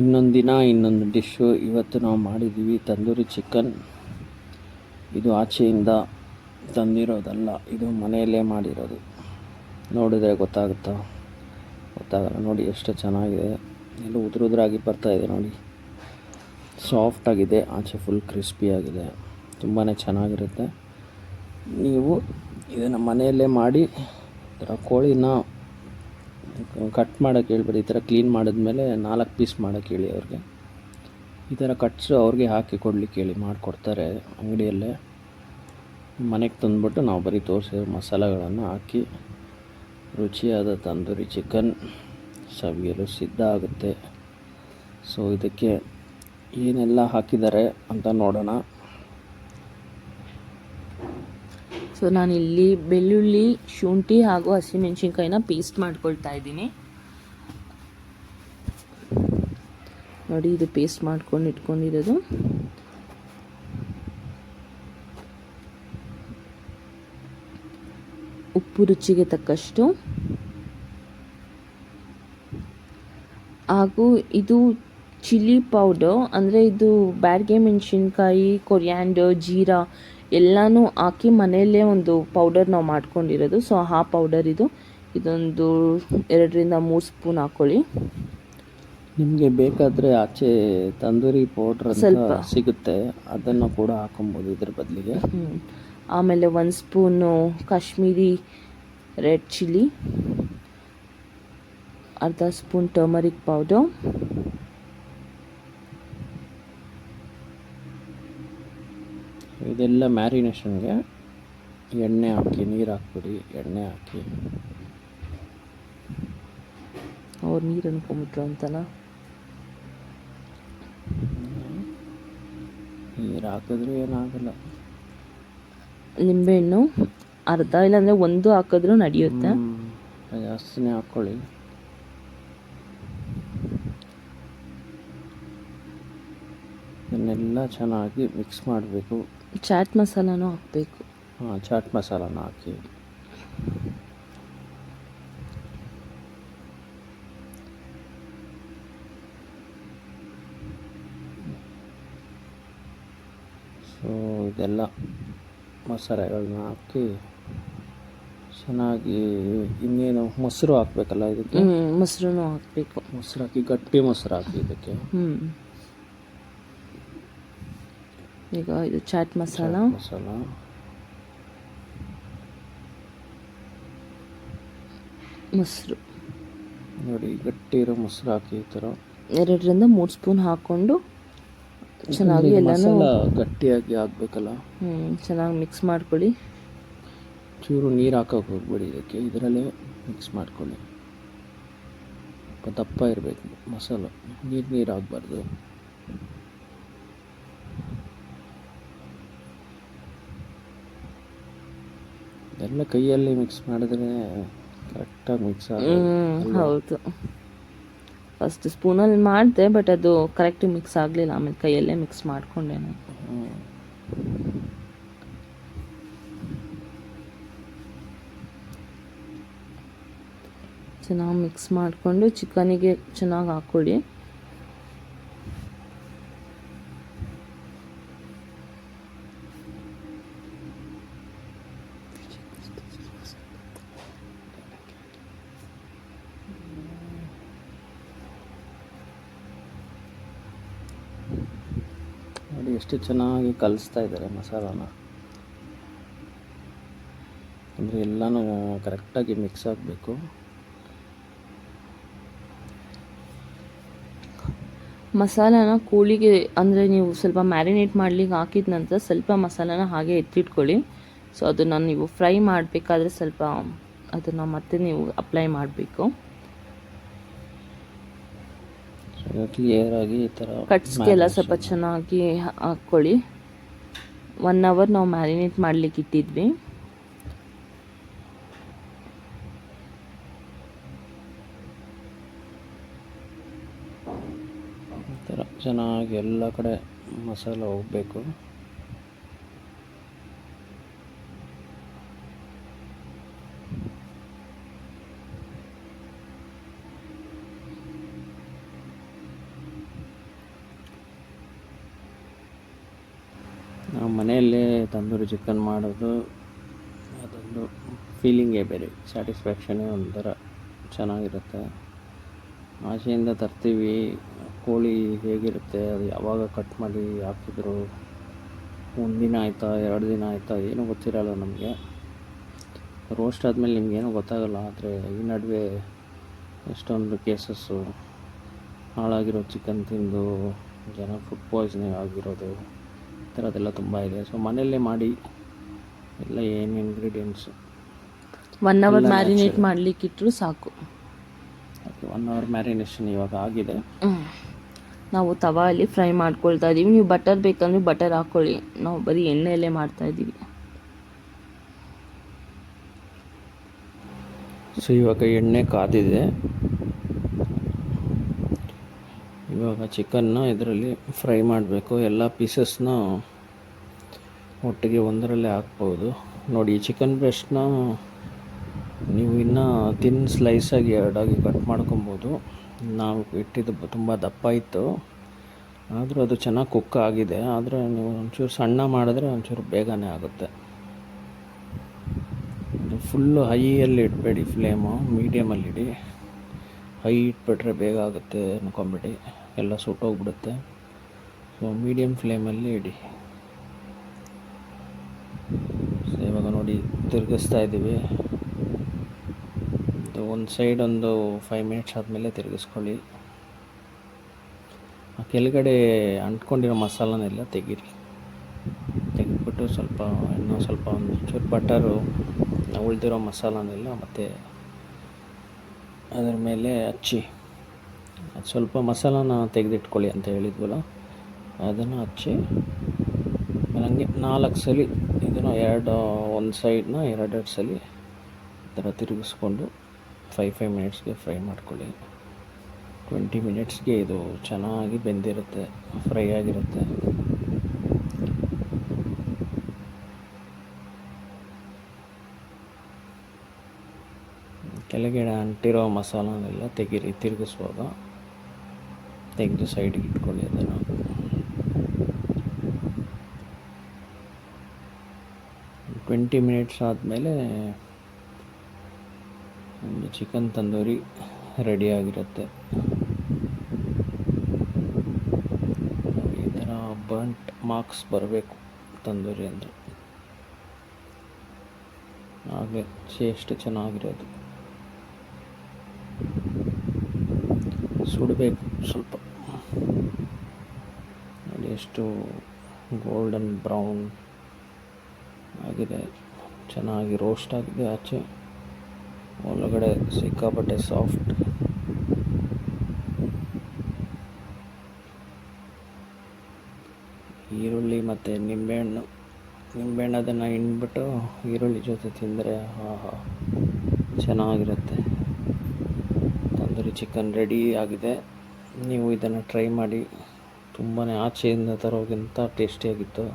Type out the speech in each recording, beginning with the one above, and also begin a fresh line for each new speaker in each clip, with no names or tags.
ಇನ್ನೊಂದು ದಿನ, ಇನ್ನೊಂದು ಡಿಶ್ಶು ಇವತ್ತು ನಾವು ಮಾಡಿದ್ದೀವಿ ತಂದೂರಿ ಚಿಕನ್ ಇದು ಆಚೆಯಿಂದ ತಂದಿರೋದಲ್ಲ, ಇದು ಮನೆಯಲ್ಲೇ ಮಾಡಿರೋದು. ನೋಡಿದರೆ ಗೊತ್ತಾಗುತ್ತಾ? ಗೊತ್ತಾಗಲ್ಲ, ನೋಡಿ ಎಷ್ಟು ಚೆನ್ನಾಗಿದೆ. ಎಲ್ಲ ಉದುರುದ್ರಾಗಿ ಬರ್ತಾಯಿದೆ ನೋಡಿ. ಸಾಫ್ಟಾಗಿದೆ ಆಚೆ ಫುಲ್ ಕ್ರಿಸ್ಪಿಯಾಗಿದೆ ತುಂಬಾ ಚೆನ್ನಾಗಿರುತ್ತೆ. ನೀವು ಇದನ್ನು ಮನೆಯಲ್ಲೇ ಮಾಡಿ, ಈ ಥರ ಕೋಳಿನ ಕಟ್ ಮಾಡೋಕ್ಕೆ ಹೇಳ್ಬೇಡಿ, ಈ ಥರ ಕ್ಲೀನ್ ಮಾಡಿದ್ಮೇಲೆ ನಾಲ್ಕು ಪೀಸ್ ಮಾಡೋಕ್ಕೆ ಹೇಳಿ ಅವ್ರಿಗೆ. ಈ ಥರ ಕಟ್ಸು ಅವ್ರಿಗೆ ಹಾಕಿ ಕೊಡಲಿಕ್ಕೆ ಹೇಳಿ ಮಾಡಿಕೊಡ್ತಾರೆ ಅಂಗಡಿಯಲ್ಲೇ. ಮನೆಗೆ ತಂದುಬಿಟ್ಟು ನಾವು ಬರೀ ತೋರಿಸಿರೋ ಮಸಾಲೆಗಳನ್ನು ಹಾಕಿ, ರುಚಿಯಾದ ತಂದೂರಿ ಚಿಕನ್ ಸವಿಯಲು ಸಿದ್ಧ ಆಗುತ್ತೆ. ಸೊ ಇದಕ್ಕೆ ಏನೆಲ್ಲ ಹಾಕಿದ್ದಾರೆ ಅಂತ ನೋಡೋಣ.
ಸೊ ನಾನು ಇಲ್ಲಿ ಬೆಳ್ಳುಳ್ಳಿ, ಶುಂಠಿ ಹಾಗೂ ಹಸಿಮೆಣಸಿನ್ಕಾಯಿನ ಪೇಸ್ಟ್ ಮಾಡ್ಕೊಳ್ತಾ ಇದ್ದೀನಿ. ನೋಡಿ, ಇದು ಪೇಸ್ಟ್ ಮಾಡ್ಕೊಂಡು ಇಟ್ಕೊಂಡಿರೋದು. ಉಪ್ಪು ರುಚಿಗೆ ತಕ್ಕಷ್ಟು. ಹಾಗೂ ಇದು ಚಿಲ್ಲಿ ಪೌಡರ್, ಅಂದರೆ ಇದು ಬ್ಯಾಡ್ಗೆ ಮೆಣಸಿನ್ಕಾಯಿ, ಕೊರಿಯಾಂಡರ್, ಜೀರಾ ಎಲ್ಲನೂ ಹಾಕಿ ಮನೆಯಲ್ಲೇ ಒಂದು ಪೌಡರ್ ನಾವು ಮಾಡ್ಕೊಂಡಿರೋದು. ಸೊ ಆ ಪೌಡರ್ ಇದು. ಇದೊಂದು ಎರಡರಿಂದ ಮೂರು ಸ್ಪೂನ್ ಹಾಕ್ಕೊಳ್ಳಿ
ನಿಮಗೆ ಬೇಕಾದರೆ ಆಚೆ ತಂದೂರಿ ಪೌಡ್ರ್
ಸ್ವಲ್ಪ.
ಸಿಗುತ್ತೆ. ಅದನ್ನು ಕೂಡ ಹಾಕೊಬೋದು ಇದ್ರ ಬದಲಿಗೆ.
ಆಮೇಲೆ ಒಂದು ಸ್ಪೂನು ಕಾಶ್ಮೀರಿ ರೆಡ್ ಚಿಲ್ಲಿ ಅರ್ಧ ಸ್ಪೂನ್ ಟರ್ಮರಿಕ್ ಪೌಡರ್
ಇದೆಲ್ಲ ಮ್ಯಾರಿನೇಷನ್ಗೆ ಎಣ್ಣೆ ಹಾಕಿ ನೀರು ಹಾಕ್ಬಿಡಿ ಎಣ್ಣೆ ಹಾಕಿ.
ಅವ್ರು ನೀರು ಅನ್ಕೊಂಬಿಟ್ರು ಅಂತಲ್ಲ
ನೀರು ಹಾಕಿದ್ರೆ ಏನಾಗಲ್ಲ.
ನಿಂಬೆಹಣ್ಣು ಅರ್ಧ ಇಲ್ಲಾಂದರೆ ಒಂದು ಹಾಕಿದ್ರೂ ನಡೆಯುತ್ತೆ.
ಜಾಸ್ತಿನೇ ಹಾಕ್ಕೊಳ್ಳಿ ಇದನ್ನೆಲ್ಲ ಚೆನ್ನಾಗಿ ಮಿಕ್ಸ್ ಮಾಡಬೇಕು.
ಚಾಟ್ ಮಸಾಲನೂ ಹಾಕಬೇಕು.
ಹಾಂ ಚಾಟ್ ಮಸಾಲನ ಹಾಕಿ. ಸೊ ಇದೆಲ್ಲ ಮಸಾಲೆಗಳನ್ನ ಹಾಕಿ ಚೆನ್ನಾಗಿ ಇನ್ನೇನು ಮೊಸರು ಹಾಕಬೇಕಲ್ಲ ಇದಕ್ಕೆ?
ಮೊಸರು ಹಾಕಬೇಕು.
ಮೊಸರು ಹಾಕಿ ಗಟ್ಟಿ ಮೊಸರು ಹಾಕಿ ಇದಕ್ಕೆ.
ಹ್ಞೂ ಈಗ ಇದು ಚಾಟ್ ಮಸಾಲ.
ಮಸಾಲ.
ಮೊಸರು.
ನೋಡಿ ಗಟ್ಟಿ ಇರೋ ಮೊಸರು ಹಾಕಿ ಈ ಥರ.
ಎರಡರಿಂದ ಮೂರು ಸ್ಪೂನ್ ಹಾಕ್ಕೊಂಡು ಚೆನ್ನಾಗಿ
ಎಲ್ಲ
ಎಲ್ಲನೂ
ಗಟ್ಟಿಯಾಗಿ ಹಾಕ್ಬೇಕಲ್ಲ
ಹ್ಞೂ ಚೆನ್ನಾಗಿ ಮಿಕ್ಸ್ ಮಾಡ್ಕೊಳ್ಳಿ.
ಚೂರು ನೀರು ಹಾಕೋಕೆ ಹೋಗ್ಬೇಡಿ ಇದಕ್ಕೆ. ಇದರಲ್ಲೇ ಮಿಕ್ಸ್ ಮಾಡ್ಕೊಳ್ಳಿ. ಸ್ವಲ್ಪ ದಪ್ಪ ಇರಬೇಕು ಮಸಾಲ. ನೀರು ನೀರು ಆಗಬಾರ್ದು. ಎಲ್ಲ ಕೈಯಲ್ಲಿ ಮಿಕ್ಸ್ ಮಾಡಿದ್ರೆ ಕರೆಕ್ಟಾಗಿ ಮಿಕ್ಸ್
ಹೌದು. ಫಸ್ಟ್ ಸ್ಪೂನಲ್ಲಿ ಮಾಡಿದೆ ಬಟ್ ಅದು ಕರೆಕ್ಟ್ ಮಿಕ್ಸ್ ಆಗಲಿಲ್ಲ. ಆಮೇಲೆ ಕೈಯಲ್ಲೇ ಮಿಕ್ಸ್ ಮಾಡಿಕೊಂಡೆ ನಾನು. ಚೆನ್ನಾಗಿ ಮಿಕ್ಸ್ ಮಾಡಿಕೊಂಡು ಚಿಕನಿಗೆ ಚೆನ್ನಾಗಿ ಹಾಕ್ಕೊಳ್ಳಿ
ನೋಡಿ ಎಷ್ಟು ಚೆನ್ನಾಗಿ ಕಲಿಸ್ತಾ ಇದ್ದಾರೆ ಮಸಾಲಾನ. ಅಂದರೆ ಎಲ್ಲನೂ ಕರೆಕ್ಟಾಗಿ ಮಿಕ್ಸ್ ಆಗಬೇಕು.
ಮಸಾಲಾನ ಕೋಳಿಗೆ ಅಂದರೆ ನೀವು ಸ್ವಲ್ಪ ಮ್ಯಾರಿನೇಟ್ ಮಾಡ್ಲಿಕ್ಕೆ ಹಾಕಿದ ನಂತರ ಸ್ವಲ್ಪ ಮಸಾಲಾನ ಹಾಗೆ ಎತ್ತಿಟ್ಕೊಳ್ಳಿ. ಸೊ ಅದನ್ನು ನೀವು ಫ್ರೈ ಮಾಡಬೇಕಾದ್ರೆ ಸ್ವಲ್ಪ ಅದನ್ನು ಮತ್ತೆ ನೀವು ಅಪ್ಲೈ ಮಾಡಬೇಕು.
ಕ್ಲಿಯರ್ ಆಗಿ ಈ ಥರ
ಕಟ್ಸ್ಗೆಲ್ಲ ಸ್ವಲ್ಪ ಚೆನ್ನಾಗಿ ಹಾಕ್ಕೊಳ್ಳಿ ಒನ್ ಅವರ್ ನಾವು ಮ್ಯಾರಿನೇಟ್ ಮಾಡ್ಲಿಕ್ಕೆ ಇಟ್ಟಿದ್ವಿ.
ಈ ಥರ ಚೆನ್ನಾಗಿ ಎಲ್ಲ ಕಡೆ ಮಸಾಲ ಹೋಗಬೇಕು ನಾವು ಮನೆಯಲ್ಲೇ ತಂದೂರಿ ಚಿಕನ್ ಮಾಡೋದು, ಅದೊಂದು ಫೀಲಿಂಗೇ ಬೇರೆ ಸ್ಯಾಟಿಸ್ಫ್ಯಾಕ್ಷನೇ ಒಂಥರ ಚೆನ್ನಾಗಿರುತ್ತೆ. ಆಚೆಯಿಂದ ತರ್ತೀವಿ, ಕೋಳಿ ಹೇಗಿರುತ್ತೆ, ಅದು ಯಾವಾಗ ಕಟ್ ಮಾಡಿ ಹಾಕಿದ್ರು, ಒಂದು ದಿನ ಆಯಿತಾ, ಎರಡು ದಿನ ಆಯಿತಾ, ಏನೂ ಗೊತ್ತಿರಲ್ಲ ನಮಗೆ. ರೋಸ್ಟ್ ಆದಮೇಲೆ ನಿಮಗೇನೂ ಗೊತ್ತಾಗಲ್ಲ, ಆದರೆ ಈ ನಡುವೆ ಎಷ್ಟೊಂದು ಕೇಸಸ್ಸು ಹಾಳಾಗಿರೋ ಚಿಕನ್ ತಿಂದು, ಜನ ಫುಡ್ ಪಾಯ್ಸನಿಂಗ್ ಆಗಿರೋದು. ಥರದ್ದೆಲ್ಲ ತುಂಬ ಇದೆ. ಸೊ ಮನೆಯಲ್ಲೇ ಮಾಡಿ ಎಲ್ಲ ಏನು ಇಂಗ್ರೀಡಿಯೆಂಟ್ಸು
ಒನ್ ಅವರ್ ಮ್ಯಾರಿನೇಟ್. ಮಾಡ್ಲಿಕ್ಕೆ ಇಟ್ಟರು ಸಾಕು.
ಒನ್ ಅವರ್ ಮ್ಯಾರಿನೇಷನ್ ಇವಾಗ ಆಗಿದೆ.
ನಾವು ನಾವು ತವಾಲಿ ಫ್ರೈ ಮಾಡ್ಕೊಳ್ತಾ ಇದ್ದೀವಿ ನೀವು ಬಟರ್ ಬೇಕಂದ್ರೆ ಬಟರ್ ಹಾಕ್ಕೊಳ್ಳಿ ನಾವು ಬರೀ ಎಣ್ಣೆಯಲ್ಲೇ ಮಾಡ್ತಾ ಇದ್ದೀವಿ
ಸೊ ಇವಾಗ ಎಣ್ಣೆ ಕಾದಿದೆ. ಇವಾಗ ಚಿಕನ್ನ ಇದರಲ್ಲಿ ಫ್ರೈ ಮಾಡಬೇಕು. ಎಲ್ಲ ಪೀಸಸ್ನ ಒಟ್ಟಿಗೆ ಒಂದರಲ್ಲೇ ಹಾಕ್ಬೋದು. ನೋಡಿ ಚಿಕನ್ ಬ್ರೆಸ್ಟ್ನ ನೀವು ಇನ್ನೂ ತಿನ್ ಸ್ಲೈಸಾಗಿ ಎರಡಾಗಿ ಕಟ್ ಮಾಡ್ಕೊಬೋದು. ನಾವು ಇಟ್ಟಿದ್ದು ತುಂಬ ದಪ್ಪ ಇತ್ತು. ಆದರೂ ಅದು ಚೆನ್ನಾಗಿ ಕುಕ್ ಆಗಿದೆ. ಆದರೆ ನೀವು ಒಂಚೂರು ಸಣ್ಣ ಮಾಡಿದ್ರೆ ಒಂಚೂರು ಬೇಗನೆ ಆಗುತ್ತೆ. ಫುಲ್ಲು ಹೈಯಲ್ಲಿ ಇಡಬೇಡಿ ಫ್ಲೇಮು ಮೀಡಿಯಮಲ್ಲಿ ಇಡಿ. ಹೈ ಇಟ್ಬಿಟ್ರೆ ಬೇಗ ಆಗುತ್ತೆ ಅನ್ಕೊಂಬಿಡಿ. ಎಲ್ಲ ಸುಟ್ಟೋಗ್ಬಿಡುತ್ತೆ ಸೊ ಮೀಡಿಯಮ್ ಫ್ಲೇಮಲ್ಲಿ ಇಡಿ. ಸೊ ಇವಾಗ ನೋಡಿ ತಿರುಗಿಸ್ತಾ ಇದ್ದೀವಿ. ಇದು ಒಂದು ಸೈಡ್ ಒಂದು ಫೈವ್ ಮಿನಿಟ್ಸ್ ಆದಮೇಲೆ ತಿರುಗಿಸ್ಕೊಳ್ಳಿ. ಆ ಕೆಳಗಡೆ ಅಂಟ್ಕೊಂಡಿರೋ ಮಸಾಲನೆಲ್ಲ ತೆಗೀರಿ. ತೆಗೆದ್ಬಿಟ್ಟು ಸ್ವಲ್ಪ, ಇನ್ನೂ ಸ್ವಲ್ಪ ಒಂದು ಚೂರು ಬಟರು ಉಳಿದಿರೋ ಮಸಾಲನೆಲ್ಲ ಮತ್ತು ಅದರ ಮೇಲೆ ಹಚ್ಚಿ. ಅದು ಸ್ವಲ್ಪ ಮಸಾಲಾನ ತೆಗೆದಿಟ್ಕೊಳ್ಳಿ ಅಂತ ಹೇಳಿದ್ವಲ್ಲ, ಅದನ್ನು ಹಚ್ಚಿ ನನಗೆ ನಾಲ್ಕು ಸಲ ಇದನ್ನು ಎರಡು, ಒಂದು ಸೈಡ್ನ ಎರಡೆರಡು ಸಲ ಈ ಥರ ತಿರುಗಿಸ್ಕೊಂಡು ಫೈವ್ ಫೈವ್ ಮಿನಿಟ್ಸ್ಗೆ ಫ್ರೈ ಮಾಡ್ಕೊಳ್ಳಿ. ಟ್ವೆಂಟಿ ಮಿನಿಟ್ಸ್ಗೆ ಇದು ಚೆನ್ನಾಗಿ ಬೆಂದಿರುತ್ತೆ ಫ್ರೈ ಆಗಿರುತ್ತೆ. ಕೆಳಗಡೆ ಅಂಟಿರೋ ಮಸಾಲನೆಲ್ಲ ತೆಗೀರಿ, ತಿರುಗಿಸುವಾಗ. ತೆಗೆದು ಸೈಡಿಗೆ ಇಟ್ಕೊಳ್ಳಿ ಅದನ್ನು ಟ್ವೆಂಟಿ ಮಿನಿಟ್ಸ್ ಆದಮೇಲೆ ಒಂದು ಚಿಕನ್ ತಂದೂರಿ ರೆಡಿಯಾಗಿರುತ್ತೆ ಈ ಥರ ಬಂಟ್ ಮಾರ್ಕ್ಸ್ ಬರಬೇಕು ತಂದೂರಿ ಅಂದರೆ. ಹಾಗೆ ಎಷ್ಟು ಚೆನ್ನಾಗಿರೋದು. ಸುಡಬೇಕು ಸ್ವಲ್ಪ. ಎಷ್ಟು ಗೋಲ್ಡನ್ ಬ್ರೌನ್ ಆಗಿದೆ, ಚೆನ್ನಾಗಿ ರೋಸ್ಟ್ ಆಗಿದೆ ಆಚೆ. ಒಳಗಡೆ ಸಿಕ್ಕಾಪಟ್ಟೆ ಸಾಫ್ಟ್ ಈರುಳ್ಳಿ ಮತ್ತು ನಿಂಬೆಹಣ್ಣು. ನಿಂಬೆಹಣ್ಣು ಅದನ್ನು ಹಿಂಡ್ಬಿಟ್ಟು ಈರುಳ್ಳಿ ಜೊತೆ ತಿಂದರೆ ಆಹಾ, ಚೆನ್ನಾಗಿರುತ್ತೆ. ತಂದೂರಿ ಚಿಕನ್ ರೆಡಿ ಆಗಿದೆ. ನೀವು ಇದನ್ನು ಟ್ರೈ ಮಾಡಿ. ತುಂಬಾ ಆಚೆಯಿಂದ ತರೋಕ್ಕಿಂತ ಟೇಸ್ಟಿಯಾಗಿತ್ತು.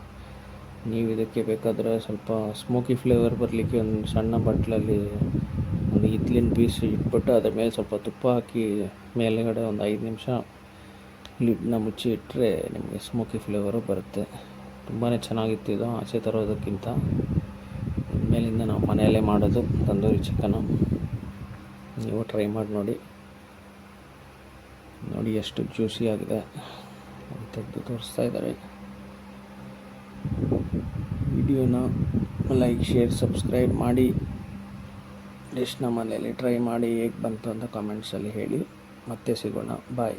ನೀವು ಇದಕ್ಕೆ ಬೇಕಾದರೆ ಸ್ವಲ್ಪ ಸ್ಮೋಕಿ ಫ್ಲೇವರ್ ಬರಲಿಕ್ಕೆ ಒಂದು ಸಣ್ಣ ಬಟ್ಲಲ್ಲಿ ಒಂದು ಹಿತ್ಲಿನ ಪೀಸ್ ಇಟ್ಬಿಟ್ಟು ಅದ್ರ ಮೇಲೆ ಸ್ವಲ್ಪ ತುಪ್ಪ ಹಾಕಿ ಮೇಲುಗಡೆ ಒಂದು ಐದು ನಿಮಿಷ ಲಿಡ್ನ ಮುಚ್ಚಿ ಇಟ್ಟರೆ ನಿಮಗೆ ಸ್ಮೋಕಿ ಫ್ಲೇವರು ಬರುತ್ತೆ. ತುಂಬಾ ಚೆನ್ನಾಗಿತ್ತು ಇದು ಆಚೆ ತರೋದಕ್ಕಿಂತ. ಮೇಲಿಂದ ನಾವು ಮನೆಯಲ್ಲೇ ಮಾಡೋದು, ತಂದೂರಿ ಚಿಕನ್ನು ನೀವು ಟ್ರೈ ಮಾಡಿ ನೋಡಿ. ನೋಡಿ ಎಷ್ಟು ಜ್ಯೂಸಿ ಆಗಿದೆ. ತೆಗೆದು ತೋರಿಸ್ತಾ ಇದ್ದಾರೆ. ವಿಡಿಯೋನ ಲೈಕ್, ಶೇರ್, ಸಬ್ಸ್ಕ್ರೈಬ್ ಮಾಡಿ. ಡಿಶ್ನ ಮನೆಯಲ್ಲಿ ಟ್ರೈ ಮಾಡಿ ಹೇಗೆ ಬಂತು ಅಂತ ಕಾಮೆಂಟ್ಸಲ್ಲಿ ಹೇಳಿ. ಮತ್ತೆ ಸಿಗೋಣ. ಬಾಯ್.